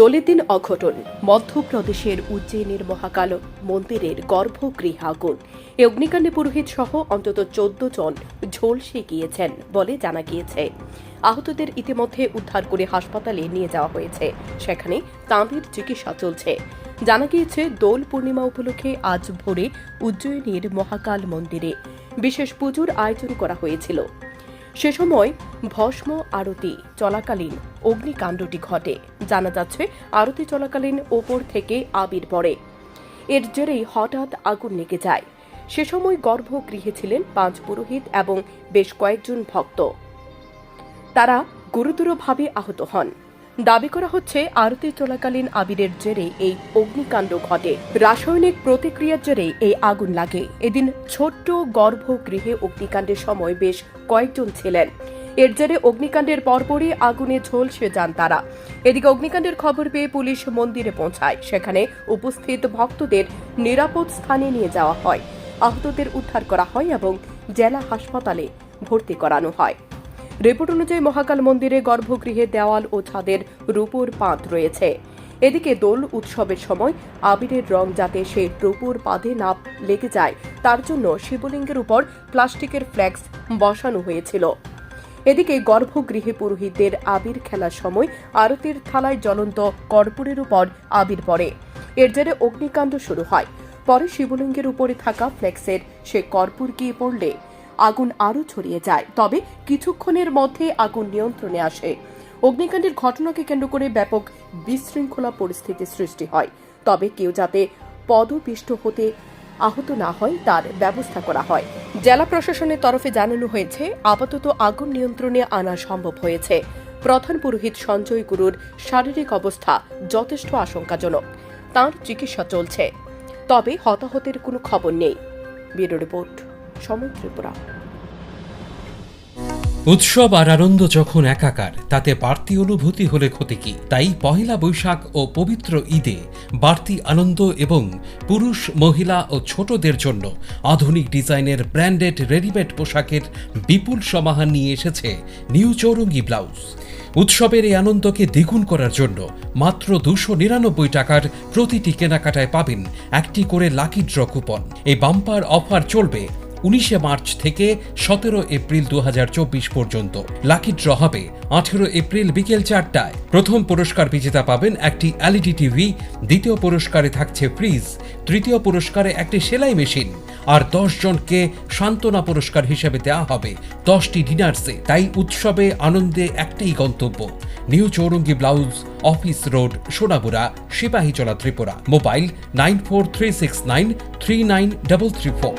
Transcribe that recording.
দলিতিন অঘটন, মধ্যপ্রদেশের উজ্জয়িনীর মহাকাল, মন্দিরের গর্ভগৃহে আগুন এই অগ্নিকাণ্ডে পুরোহিত সহ অন্তত চোদ্দ জন ঝলসে গিয়েছেন বলে জানা গিয়েছে। আহতদের ইতিমধ্যে উদ্ধার করে হাসপাতালে নিয়ে যাওয়া হয়েছে। সেখানে তাঁদের চিকিৎসা চলছে। জানা গিয়েছে, দোল পূর্ণিমা উপলক্ষে আজ ভোরে উজ্জয়িনীর মহাকাল মন্দিরে বিশেষ পুজোর আয়োজন করা হয়েছিল। সে সময় ভস্ম আরতি চলাকালীন অগ্নিকাণ্ডটি ঘটে। জানা যাচ্ছে, আরতি চলাকালীন ওপর থেকে আবির পড়ে। এর জেরেই হঠাৎ আগুন লেগে যায়। সে সময় গর্ভগৃহে ছিলেন পাঁচ পুরোহিত এবং বেশ কয়েকজন ভক্ত। তারা গুরুতরভাবে আহত হন। দাবি করা হচ্ছে, আরতি চলাকালীন আবিরের জেরে এই অগ্নিকাণ্ড ঘটে। রাসায়নিক প্রতিক্রিয়ার জেরে এই আগুন লাগে। এদিন ছোট্ট গর্ভগৃহে অগ্নিকাণ্ডের সময় বেশ কয়েকজন ছিলেন। এর জেরে অগ্নিকাণ্ডের পরপরই আগুনে ঝলসে যান তারা। এদিকে অগ্নিকাণ্ডের খবর পেয়ে পুলিশ মন্দিরে পৌঁছায়। সেখানে উপস্থিত ভক্তদের নিরাপদ স্থানে নিয়ে যাওয়া হয়। আহতদের উদ্ধার করা হয় এবং জেলা হাসপাতালে ভর্তি করানো হয়। রিপোর্ট অনুযায়ী মহাকাল মন্দিরে গর্ভগৃহে দেওয়াল ও ছাদের রূপোর পাত রয়েছে। এদিকে দোল উৎসবের সময় আবিরের রং যাতে সে রূপোর পাদে না লেগে যায়, তার জন্য শিবলিঙ্গের উপর প্লাস্টিকের ফ্ল্যাক্স বসানো হয়েছিল। এদিকে গর্ভগৃহে পুরোহিতদের আবির খেলার সময় আরতির থালায় জ্বলন্ত কর্পূরের উপর আবির পড়ে। এর জেরে অগ্নিকাণ্ড শুরু হয়। পরে শিবলিঙ্গের উপরে থাকা ফ্লেক্সের সে কর্পূর গিয়ে পড়লে। আগুন আরও ছড়িয়ে যায়। তবে কিছুক্ষণের মধ্যে আগুন নিয়ন্ত্রণে আসে। অগ্নিকাণ্ডের ঘটনাকে কেন্দ্র করে ব্যাপক বিশৃঙ্খলা পরিস্থিতি সৃষ্টি হয়। তবে কেউ যাতে পদপিষ্ট হতে আহত না হয়, তার ব্যবস্থা করা হয়। জেলা প্রশাসনের তরফে জানানো হয়েছে, আপাতত আগুন নিয়ন্ত্রণে আনা সম্ভব হয়েছে। প্রধান পুরোহিত সঞ্জয় গুরুর শারীরিক অবস্থা যথেষ্ট আশঙ্কাজনক। তার চিকিৎসা চলছে। তবে হতাহতের কোনো খবর নেই। Bureau report. সময় ত্রিপুরা। উৎসব আর আনন্দ যখন একাকার, তাতে বাড়তি অনুভূতি হলে ক্ষতি কি? তাই পহেলা বৈশাখ ও পবিত্র ঈদে বাড়তি আনন্দ এবং পুরুষ, মহিলা ও ছোটদের জন্য আধুনিক ডিজাইনের ব্র্যান্ডেড রেডিমেড পোশাকের বিপুল সমাহার নিয়ে এসেছে নিউ চৌরঙ্গি ব্লাউজ। উৎসবের এই আনন্দকে দ্বিগুণ করার জন্য মাত্র দুশো নিরানব্বই টাকার প্রতিটি কেনাকাটায় পাবেন একটি করে লাকি ড্র কুপন। এই বাম্পার অফার চলবে উনিশে মার্চ থেকে সতেরো এপ্রিল দু হাজার চব্বিশ পর্যন্ত। লাকি ড্র হবে আঠেরো এপ্রিল বিকেল চারটায়। প্রথম পুরস্কার বিজেতা পাবেন একটি এলইডি টিভি, দ্বিতীয় পুরস্কারে থাকছে ফ্রিজ, তৃতীয় পুরস্কারে একটি সেলাই মেশিন। আর জনকে সান্ত্বনা পুরস্কার হিসেবে দেওয়া হবে দশটি ডিনার্সে। তাই উৎসবে আনন্দে একটাই গন্তব্য, new Chowringhee blouse office road, Sonabura Sepahijala Tripura. Mobile nine four three six nine three nine double three four.